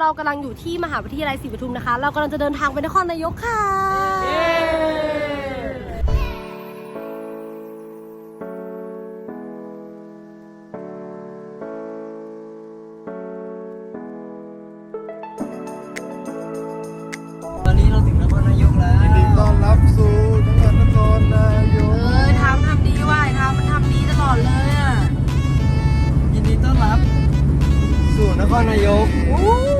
เรากำลังอยู่ที่มหาวิทยาลัยศรีปทุมนะคะ เรากำลังจะเดินทางไปนครนายกค่ะ ตอนนี้เราถึงนครนายกแล้ว ยินดีต้อนรับสู่จังหวัดนครนายกเออทำทำดีว่ายทำมันทำดีตลอดเลยอะยินดีต้อนรับ สู่นครนายกไ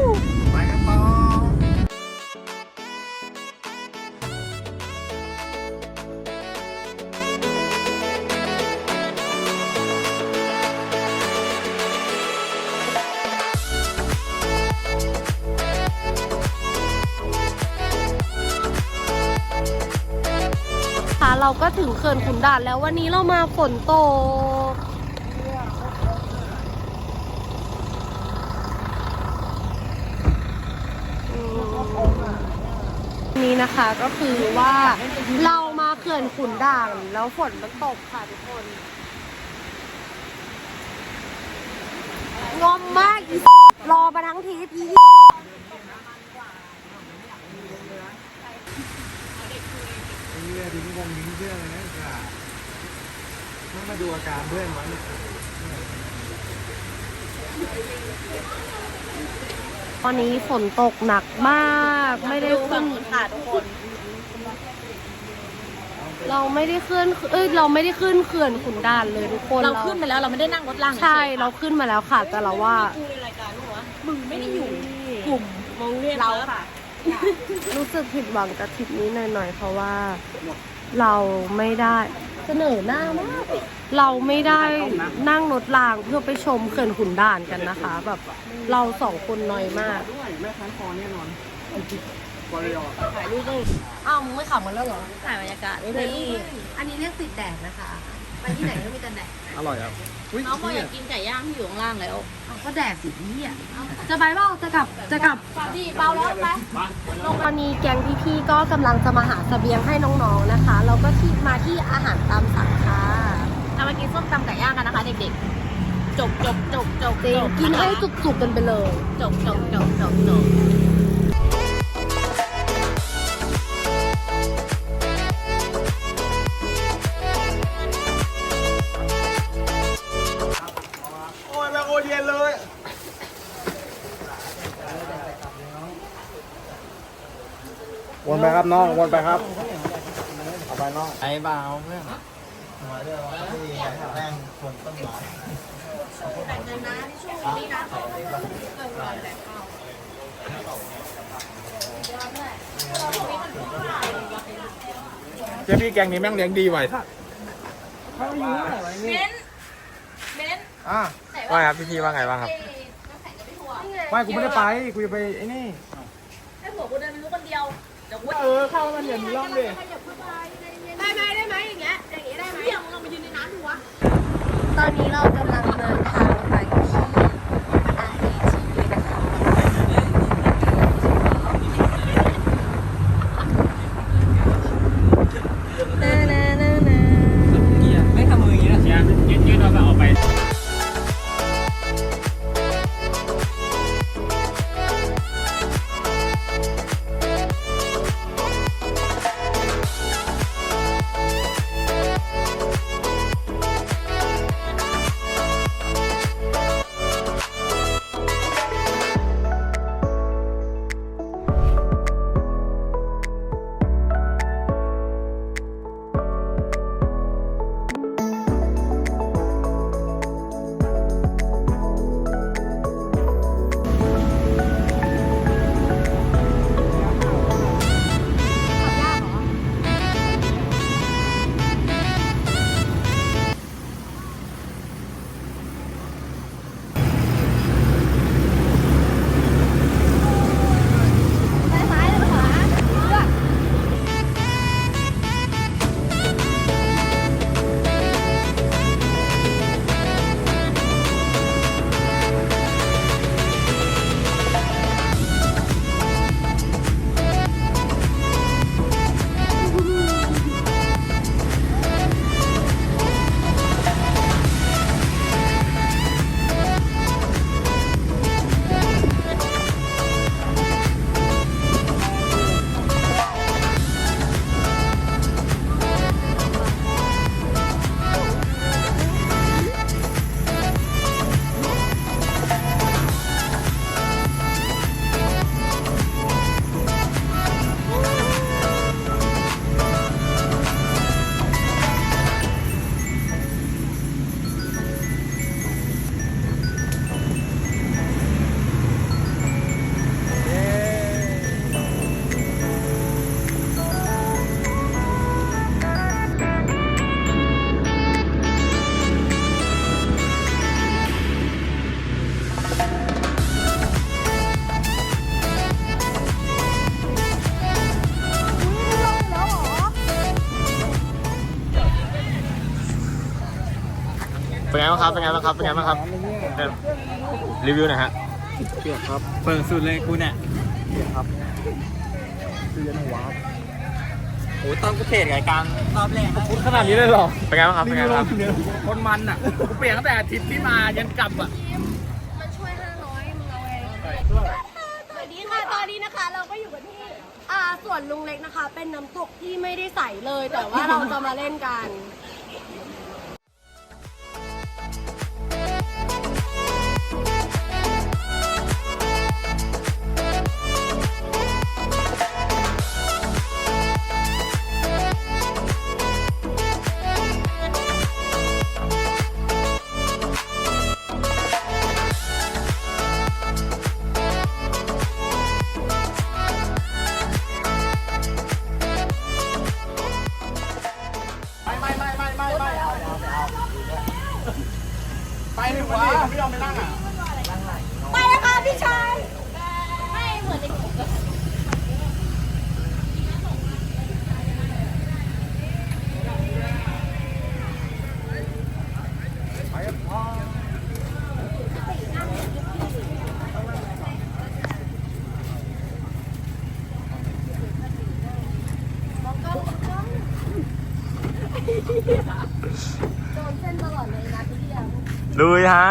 เราก็ถึงเขื่อนขุนด่านแล้ววันนี้เรามาฝนตก นี่นะคะก็คือว่าเรามาเขื่อนขุนด่านแล้วฝนมันตกค่ะทุกคนงอมมากอีรอมาทั้งทีพี่ นี่เลยดิ้ งวงดิ้งเชื่อเลยนะค่ะต้องมาดูอาการเพื่อนไว้เนี่ยตอนนี้ฝนตกหนักมาก ไม่ได้ขึ้นค่ะทุกคน เราไม่ได้ขึ้น เอ้ย เราไม่ได้ขึ้นเขื่อนขุนด่านเลยทุกคนเราขึ้นไปแล้วเราไม่ได้นั่งรถล่างใช่ เราขึ้นมาแล้วค่ะ แต่เราว่ากูในรายการรู้วะมึงไม่ได้อยู่กลุ่มมองเรียนเราค่ะรู้สึกผิดหวังกับทริปนี้หน่อยๆ เพราะว่า เราไม่ได้ เสนอหน้ามากเราไม่ได้นั่งรถรางเพื่อไปชมเขื่อนขุนด่านกันนะคะ แบบเราสองคนน้อยมากแม่ค้านคอแน่นอนบริยอถ่ายรูปได้อ้าวมึงไม่ขับมาแล้วเหรอถ่ายบรรยากาศนี่อันนี้เรียกติดแดดนะคะ ไปที่ไหนก็มีแต่แดดอร่อยครับอุ้ยน้องบอกอยากกินไก่ย่างที่อยู่ข้างล่างแล้วเอาก็แดดสิพี่อะจะไปเปล่าจะกลับจะกลับพี่เบาแล้วไปตอนนี้แกงพี่ๆก็กำลังจะมาหาเสบียงให้น้องๆนะคะ เราก็ที่มาที่อาหารตามสั่งค่ะเรามากินส้มตำไก่ย่างกันนะคะเด็กๆจบจบจบจบจริงกินให้จุกๆกันไปเลยจบจบจบจบจบ โอ้ยแม่โอเย็นเลยวนไปครับน้องวนไปครับ เอาไปน้องไอ้บ่าวเพื่อนเจ๊พี่แกงนี้แม่งเลี้ยงดีไว้ท่านเบนเบนอะ ว่าครับพี่พี่ว่าไงบ้างครับ ไม่กูไม่ได้ไปกูจะไปไอ้นี่ให้ผัวกูเดินไปรู้คนเดียวเดี๋ยวกูเออเข้ามันอย่างนี้ร่องดิได้ บ้างครับ เป็นไงบ้างครับ เป็นไงบ้างครับเออรีวิวหน่อยฮะ เปียกครับเปิดสุดเลยกูเนี่ยเปียกครับคือยันหัวโอ้ตอนกูเทรดไงการรอบแรกพูดขนาดนี้เลยเหรอ เป็นไงบ้างครับ เป็นไงบ้างครับคนมันอะกูเปียกตั้งแต่อาทิตย์ที่มายันกลับอะมันช่วยห้าร้อยมึงเอาเองสวัสดีค่ะตอนนี้นะคะ เราก็อยู่กันที่อ่าส่วนลุงเล็กนะคะ เป็นน้ำตกที่ไม่ได้ใสเลย แต่ว่าเราจะมาเล่นกัน ไปถึงวะไม่ยอมไปนั่งอะไปนะคะพี่ชาย โดนเส้นตลอดเลยนะพี่เดียว ลุยฮะ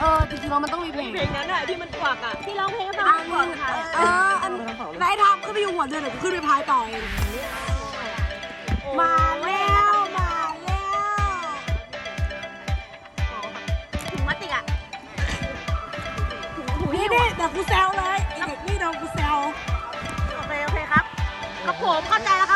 เออจริงๆแล้วมันต้องมีเพลงเพลงนั้นอะที่มันกวักอะที่ร้องเพลงให้ฟังอันก่อนค่ะเอออันนายทำขึ้นไปอยู่หัวเรือเดี๋ยวกูขึ้นไปพายต่อเองมาแล้วมาแล้วถุงพลาสติกอะนี่นี่เดี๋ยวกูแซวเลยไอ้เด็กนี่โดนกูแซวโอเคโอเคครับครับผมเข้าใจแล้วครับ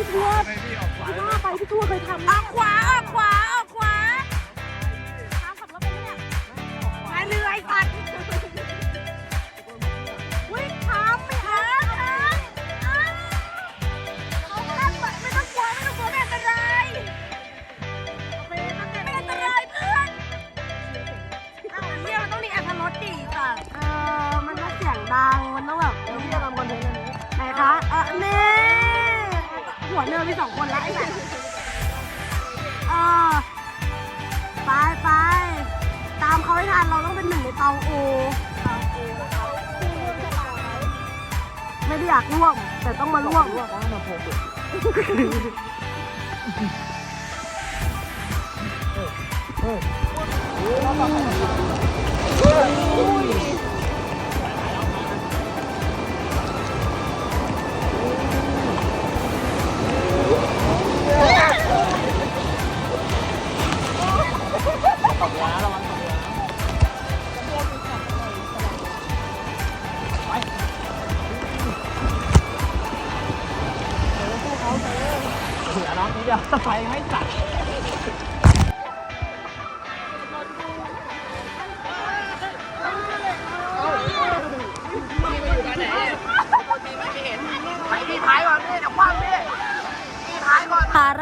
เฮ้ยทัวร์พี่ว่าไปพี่ตัวเคยทำออกขวาออกขวา เป็นหนึ่งในเตาโอไม่ได้อยากร่วม แต่ต้องมาร่วมค่ะเ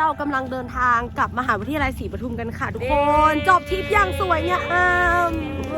รากำลังเดินทางกลับมหาวิทยาลัยศรีปทุมกันค่ะทุกคน จบทริปอย่างสวยงามเว้